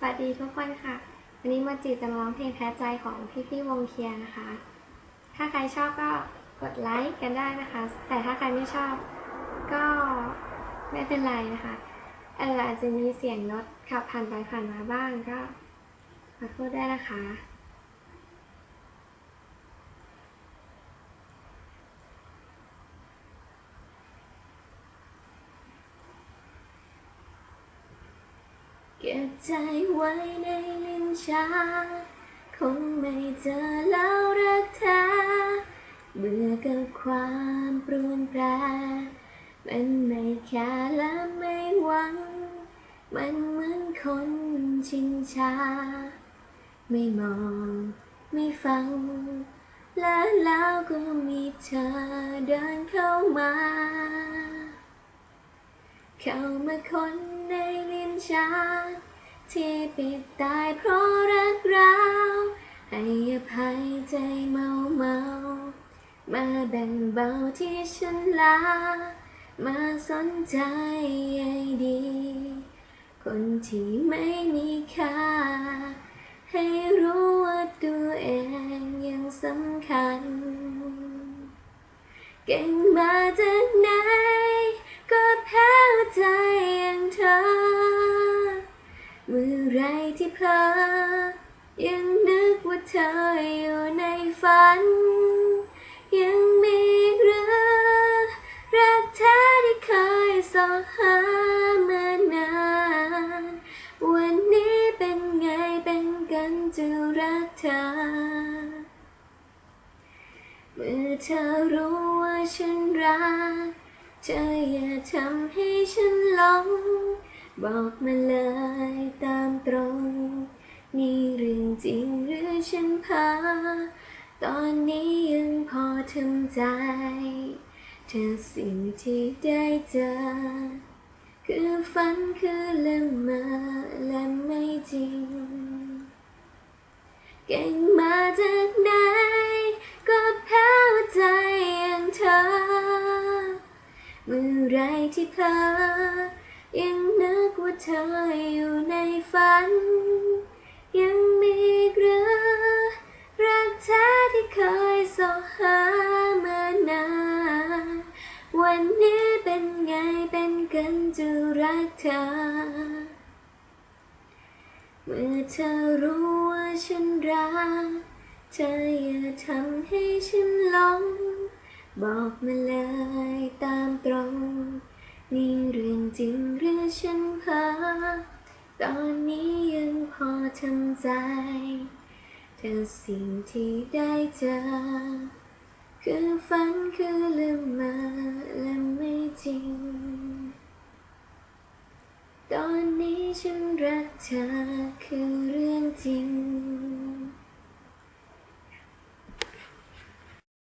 สวัสดีทุกคนค่ะ วันนี้มาจีจะมาร้องเพลงแพ้ใจของพี่พี่วงเคียร์นะคะ ถ้าใครชอบก็กดไลค์กันได้นะคะ แต่ถ้าใครไม่ชอบก็ไม่เป็นไรนะคะเอออาจจะมีเสียงรถขับผ่านไปผ่านมาบ้างก็ขอโทษได้นะคะ ก็บใจไว้ในลิ้นชักคงไม่เจอแล้วรักแท้เบื่อกับความปรวนแปรมันไม่แค่และไม่หวัง มันเหมือนคนชินชา ไม่มอง ไม่ฟัง และแล้วก็มีเธอเดินเข้ามา เข้ามาคนใน ชักที่ปิดตายเพราะรักเราให้อภัยใจเมาเมามาแบ่งเบาที่ฉันลา มาสนใจใยดี คนที่ไม่มีค่า ให้รู้ว่าตัวเองยังสำคัญ เก่งมาจา ที่เพลอยังนึกว่าเธออยู่ในฝัน ยังมีเรือรักแท้ที่เคยสอหามานาน วันนี้เป็นไงเป็นกันจะรักเธอ เมื่อเธอรู้ว่าฉันรัก เธออย่าทำให้ฉันหลงบอกมาเลย ฉันเพ้อตอนนี้ยังพอทำใจ เธอสิ่งที่ได้เจอ คือฝันคือละเมอและไม่จริง เก่งมาจากไหน ก็แพ้ใจอย่างเธอ เมื่อไรที่เพลอยังนึกว่าเธออยู่ในฝัน อหามานานวันนี้เป็นไงเป็นกันจะรักเธอ เมื่อเธอรู้ว่าฉันรัก เธออย่าทำให้ฉันหลง บอกมาเลยตามตรง นี่เรื่องจริงหรือฉันเพ้อตอนนี้ยังพอทำใจ เธอสิ่งที่ได้เจอ คือฝันคือละเมาและไม่จริง ตอนนี้ฉันรักเธอคือเรื่องจริง